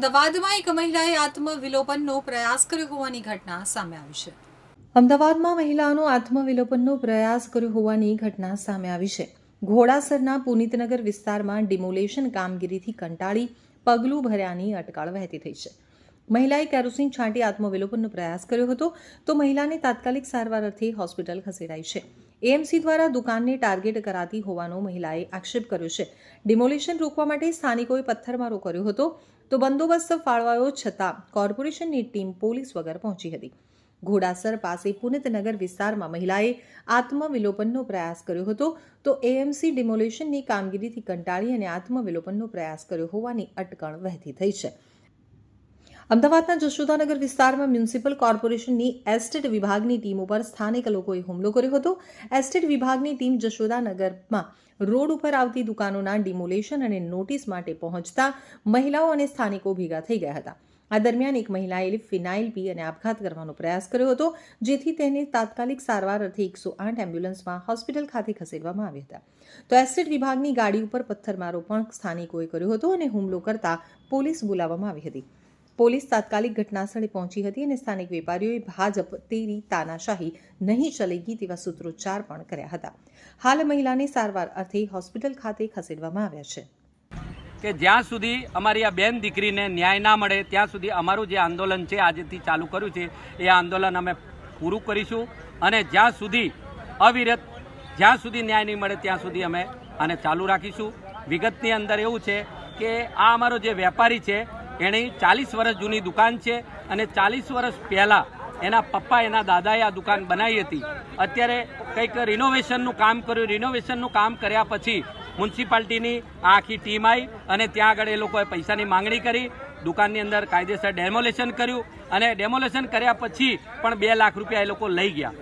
અમદાવાદમાં એક મહિલાએ આત્મવિલોપનનો પ્રયાસ કર્યો હોવાની ઘટના સામે આવી છે. અમદાવાદમાં મહિલાનો આત્મવિલોપનનો પ્રયાસ કર્યો હોવાની ઘટના સામે આવી છે. ઘોડાસરના પુનિતનગર વિસ્તારમાં ડિમોલેશન કામગીરીથી કંટાળી પગલું ભર્યાની અટકાળ વહેતી થઈ છે. મહિલાએ કેરોસીન છાંટી આત્મવિલોપનનો પ્રયાસ કર્યો હતો, તો મહિલાને તાત્કાલિક સારવાર અર્થે હોસ્પિટલ ખસેડાઈ છે. એએમસી દ્વારા દુકાનને ટાર્ગેટ કરાતી હોવાનો મહિલાએ આક્ષેપ કર્યો છે. ડિમોલેશન રોકવા માટે સ્થાનિકોએ પથ્થરમારો કર્યો હતો. તો બંદોબસ્ત ફાળવાયો છતાં કોર્પોરેશનની ટીમ પોલીસ વગર પહોંચી હતી. ઘોડાસર પાસે પુનિતનગર વિસ્તારમાં મહિલાએ આત્મવિલોપનનો પ્રયાસ કર્યો હતો. તો એએમસી ડિમોલેશનની કામગીરીથી કંટાળી અને આત્મવિલોપનનો પ્રયાસ કર્યો હોવાની અટકણ વહેતી થઈ છે. અમદાવાદના જશોદાનગર વિસ્તારમાં મ્યુનિસિપલ કોર્પોરેશનની એસ્ટેટ વિભાગની ટીમ ઉપર સ્થાનિક લોકોએ હુમલો કર્યો હતો. એસ્ટેટ વિભાગની ટીમ જશોદાનગરમાં રોડ ઉપર આવતી દુકાનોના ડિમોલેશન અને નોટિસ માટે પહોંચતા મહિલાઓ અને સ્થાનિકો ભેગા થઈ ગયા હતા. આ દરમિયાન એક મહિલાએ ફિનાઇલ પી અને આપઘાત કરવાનો પ્રયાસ કર્યો હતો, જેથી તેને તાત્કાલિક સારવાર અર્થે એકસો આઠ એમ્બ્યુલન્સમાં હોસ્પિટલ ખાતે ખસેડવામાં આવ્યા હતા. તો એસ્ટેટ વિભાગની ગાડી ઉપર પથ્થરમારો પણ સ્થાનિકોએ કર્યો હતો અને હુમલો કરતા પોલીસ બોલાવવામાં આવી હતી. પોલીસ તાત્કાલિક ઘટનાસ્થળે પહોંચી હતી અને સ્થાનિક વેપારીઓએ ભાજપ તેરી તાનાશાહી નહીં ચલેગી તેવા સૂત્રોચ્ચાર પણ કર્યા હતા. હાલ મહિલાને સારવાર અર્થે હોસ્પિટલ ખાતે ખસેડવામાં આવ્યા છે. કે જ્યાં સુધી અમારી આ બેન દીકરીને ન્યાય ના મળે, ત્યાં સુધી અમારું જે આંદોલન છે આજથી ચાલુ કર્યું છે, એ આંદોલન અમે પૂરું કરીશું અને જ્યાં સુધી અવિરત, જ્યાં સુધી ન્યાય નહીં મળે, ત્યાં સુધી અમે આને ચાલુ રાખીશું. વિગતની અંદર એવું છે કે આ અમારો જે વેપારી છે એની ચાલીસ વર્ષ જૂની દુકાન છે અને ચાલીસ વર્ષ પહેલાં એના પપ્પા, એના દાદાએ આ દુકાન બનાવી હતી. અત્યારે કંઈક રિનોવેશનનું કામ કર્યું. રિનોવેશનનું કામ કર્યા પછી મ્યુનિસિપાલિટીની આ આખી ટીમ આવી અને ત્યાં આગળ એ લોકોએ પૈસાની માંગણી કરી, દુકાનની અંદર કાયદેસર ડેમોલેશન કર્યું અને ડેમોલેશન કર્યા પછી પણ બે લાખ રૂપિયા એ લોકો લઈ ગયા.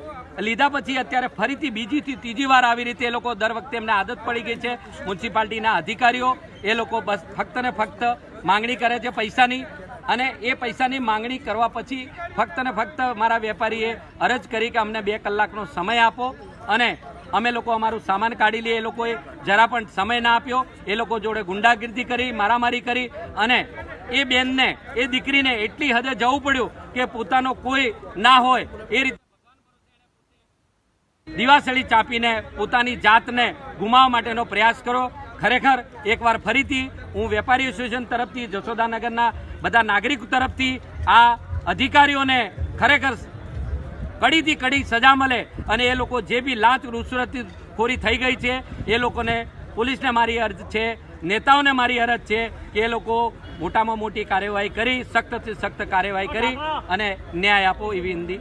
લીધા પછી અત્યારે ફરીથી બીજીથી ત્રીજી વાર આવી રીતે એ લોકો દર વખતે એમને આદત પડી ગઈ છે. મ્યુનિસિપાલિટીના અધિકારીઓ એ લોકો બસ ફક્ત ને ફક્ત માંગણી કરે છે પૈસાની અને એ પૈસાની માંગણી કરવા પછી ફક્ત ને ફક્ત મારા વેપારીએ અરજ કરી કે અમને બે કલાકનો સમય આપો અને અમે લોકો અમારું સામાન કાઢી લઈએ. એ લોકોએ જરા પણ સમય ના આપ્યો. એ લોકો જોડે ગુંડાગીર્દી કરી, મારામારી કરી અને એ બેનને, એ દીકરીને એટલી હદે જવું પડ્યું કે પોતાનો કોઈ ના હોય. એ રીતે દિવાસળી ચાપીને પોતાની જાતને ગુમાવવા માટેનો પ્રયાસ કરો. ખરેખર એકવાર ફરીથી હું વેપારી એસોસિએશન તરફથી, જશોદાનગરના બધા નાગરિકો તરફથી આ અધિકારીઓને ખરેખર કડીથી કડી સજા મળે અને એ લોકો જે બી લાંચ રૂશ્વત ખોરી થઈ ગઈ છે, એ લોકોને પોલીસને મારી અરજ છે, નેતાઓને મારી અરજ છે કે એ લોકો મોટામાં મોટી કાર્યવાહી કરી, સખ્તથી સખ્ત કાર્યવાહી કરી અને ન્યાય આપો એવી વિનંતી